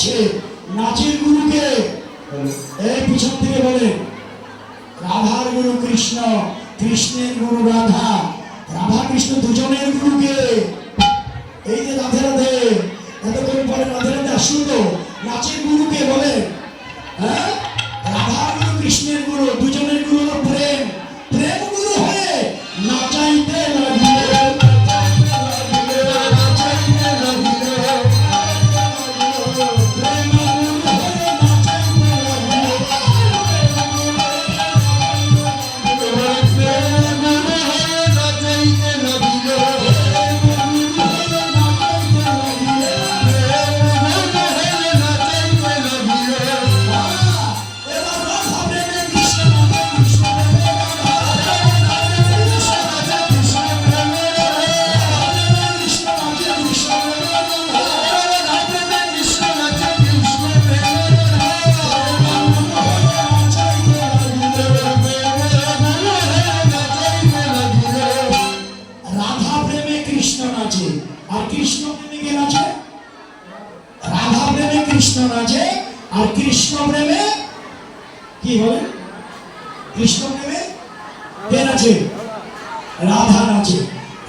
যাচ্ছে নাচের গুরুকে এই পিছন থেকে বলে, রাধার গুরু কৃষ্ণ, কৃষ্ণের গুরু রাধা রাধা কৃষ্ণ দুজনের গুরুকে। এই যে রাধে রাধে, এতক্ষণ পরে রাধে রাধে আসলো নাচের গুরুকে বলে হ্যাঁ? রাধার গুরু, কৃষ্ণের গুরু আর কৃষ্ণ প্রেমে? কি বলে কৃষ্ণ প্রেমে? কে নাচে? রাধা নাচে।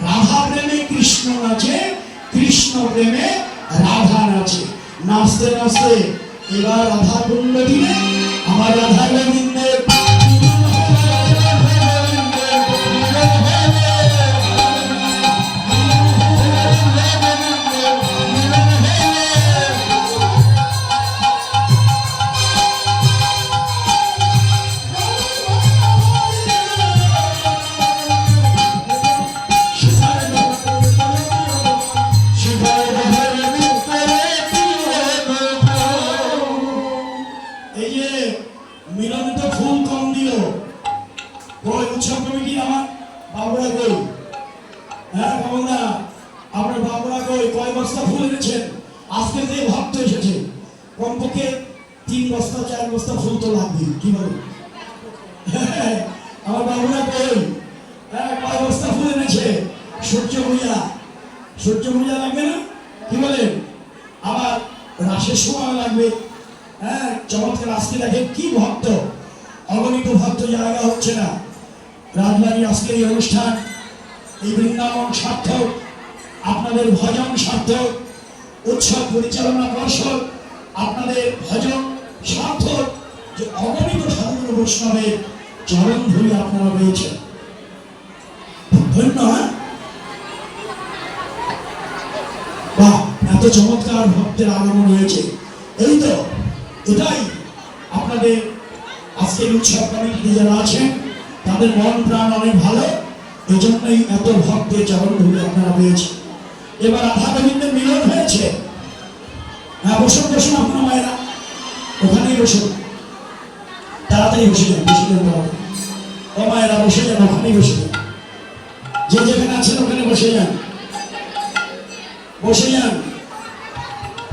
রাধা প্রেমে কৃষ্ণ নাচে, কৃষ্ণ প্রেমে রাধা নাচে। নাচতে নাচতে এবার রাধা কুণ্ড দিলে আমার রাধা গোবিন্দের আজকে যে ভক্ত এসেছে, কমপক্ষে তিন বস্তা, চার বস্তা ফুল তো লাগবে কি বলে? আমার বাবুরা কই হ্যাঁ কয় বস্তা ফুল এনেছে? সূর্য পূজা সূর্য পূজা লাগবে না? কি বলেন আবার রাসের সময় লাগবে। হ্যাঁ চমৎকার, আজকে দেখেন কি ভক্ত? অগণিত ভক্ত জায়গা হচ্ছে না। রাজবাড়ি আজকের এই অনুষ্ঠান, এই বৃন্দাবন সার্থক, আপনাদের ভজন সার্থক উৎসব পরিচালনা পর্ষদ, আপনাদের ভজন, সার্থক যে অগণিত সাধারণ বৈষ্ণবের চরণ ধরে আপনারা পেয়েছেন। ধন্য হ্যাঁ? বাহ, এত চমৎকার ভক্তের আগমন হয়েছে। এই তো, এটাই আপনাদের আজকের উৎসব কমিটিতে যারা আছেন, তাদের মন প্রাণ অনেক ভালো এই জন্যই এত ভক্তের চরণ ধরে আপনারা পেয়েছেন। এবার রাধা গোবিন্দের মিলন হয়েছে। হ্যাঁ বসুন বসুন, আপনার মায়েরা। ওখানেই বসুন। তাড়াতাড়ি বসে যান বেশি করে ও মায়েরা বসে যান ওখানেই বসে যান যে যেখানে আছেন, ওখানে বসে যান বসে যান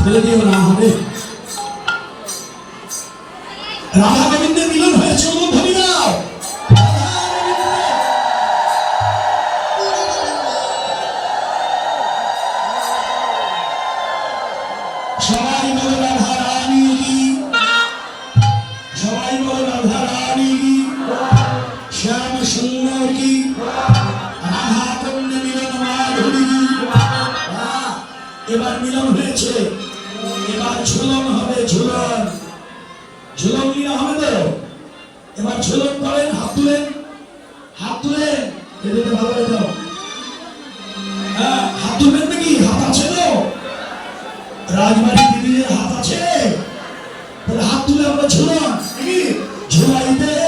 ফেলে দিও, না হবে। রাধা গোবিন্দের মিলন হয়েছে ধরি নাও এবার মিলন হবে এবার ঝুলন করেন হাত তুলেন। হাত তুলেন। ভালো করে দাও। হ্যাঁ, হাত তুলবেন নাকি? হাত আছে? রাজবাড়ি দিদির হাত আছে। তাহলে হাত তুলে আমরা ছোড়া নাকি ছোড়া দিতে